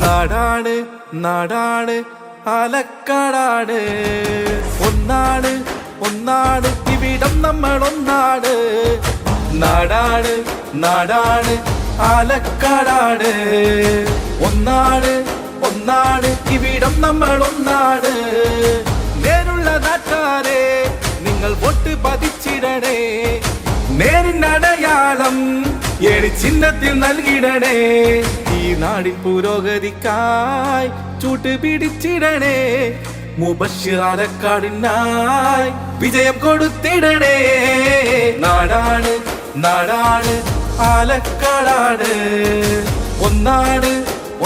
നാടാണ് നാടാണ് ആലക്കാടാണ്. ഒന്നാണ് ഒന്നാണ് ഇവിടം നമ്മൾ ഒന്നാണ്. നാടാണ് നാടാണ് ആലക്കാടാണ്. ഒന്നാണ് ഒന്നാണ് ഇവിടം നമ്മൾ ഒന്നാണ്. നേരുള്ള നാട്ടാരെ നിങ്ങൾ വോട്ട് പതിച്ചിടണേ. നേരിനടയാളം ഏഴ് ചിഹ്നത്തിൽ നൽകിടണേ. ഈ നാടിൻ പുരോഗതിക്കായി ചൂട്ട് പിടിച്ചിടണേ. മുബഷിറാലക്കാടിനായി വിജയം കൊടുത്തിടണേ. നാടാണ് നാടാണ് ആലക്കാടാണ്. ഒന്നാണ്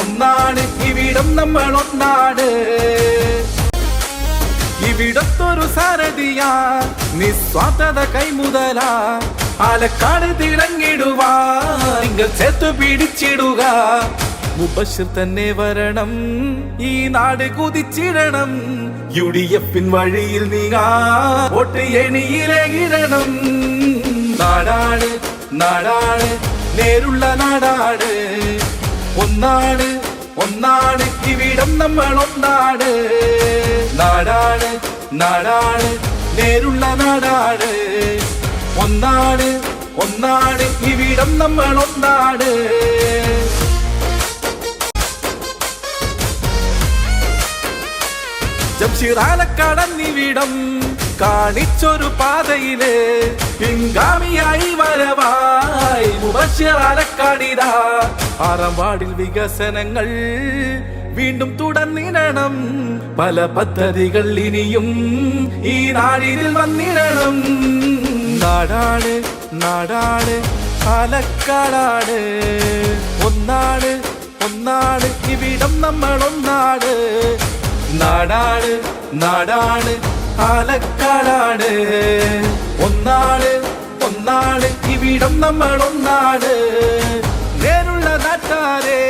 ഒന്നാണ് ഇവിടം നമ്മൾ ഒന്നാണ് ഇവിടത്തൊരു സാരഥിയാ നിസ്വാർത്ഥത കൈമുതല. ആലക്കാട് തിളങ്ങിടുവാ. നിങ്ങൾ ചേർത്ത് പിടിച്ചിടുക. മുബഷിർ തന്നെ വരണം. ഈ നാട് കുതിച്ചിടണം. യു ഡി എഫിൻ വഴിയിൽ നീങ്ങാ വോട്ട് എണിയിലെ നാടാണ് നാടാണ് നേരുള്ള നാടാണ്. ഒന്നാണ് ഒന്നാണ് കിവിടം നമ്മൾ ഒന്നാണ് നാടാണ് നാടാണ് നേരുള്ള നാടാണ്. ഒന്നാണ് ഒന്നാണ് ഇവിടം നമ്മൾ ഒന്നാണ് ജംഷീറാലക്കടന്നിവിടം കാണിച്ചൊരു പാതയില് പിൻഗാമിയായി വരവായി മുബഷിറാലക്കാടിത ആറാം വാർഡിൽ വികസനങ്ങൾ വീണ്ടും തുടർന്നിടണം പല പദ്ധതികൾ ഇനിയും ഈ നാടിൽ വന്നിടണം നാടാണ് നാടാണ് പാലക്കാടാണ് ഒന്നാണ് ഒന്നാണ് ഇവിടം നമ്മൾ ഒന്നാണ് നാടാണ് നാടാണ് പാലക്കാടാണ് ഒന്നാണ് ഒന്നാണ് ഇവിടം നമ്മൾ ഒന്നാണ് നേരുള്ള നാട്ടാരെ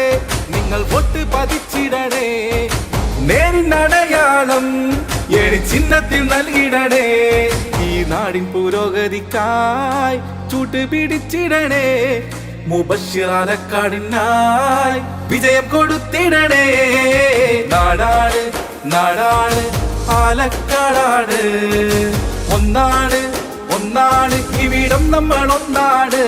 നിങ്ങൾ വോട്ട് പതിച്ചിടണേ. നേരിനടയാളം ഏഴ് ചിഹ്നത്തിൽ നൽകിടണേ ഈ നാടിൻ പുരോഗതിക്കായി ചൂട്ടുപിടിച്ചിടണേ മുബഷിറാലക്കാടിനായി വിജയം കൊടുത്തിടണേ. നാടാണ് നാടാണ് പാലക്കാടാണ് ഒന്നാണ് ഒന്നാണ് ഇവിടം നമ്മൾ ഒന്നാണ്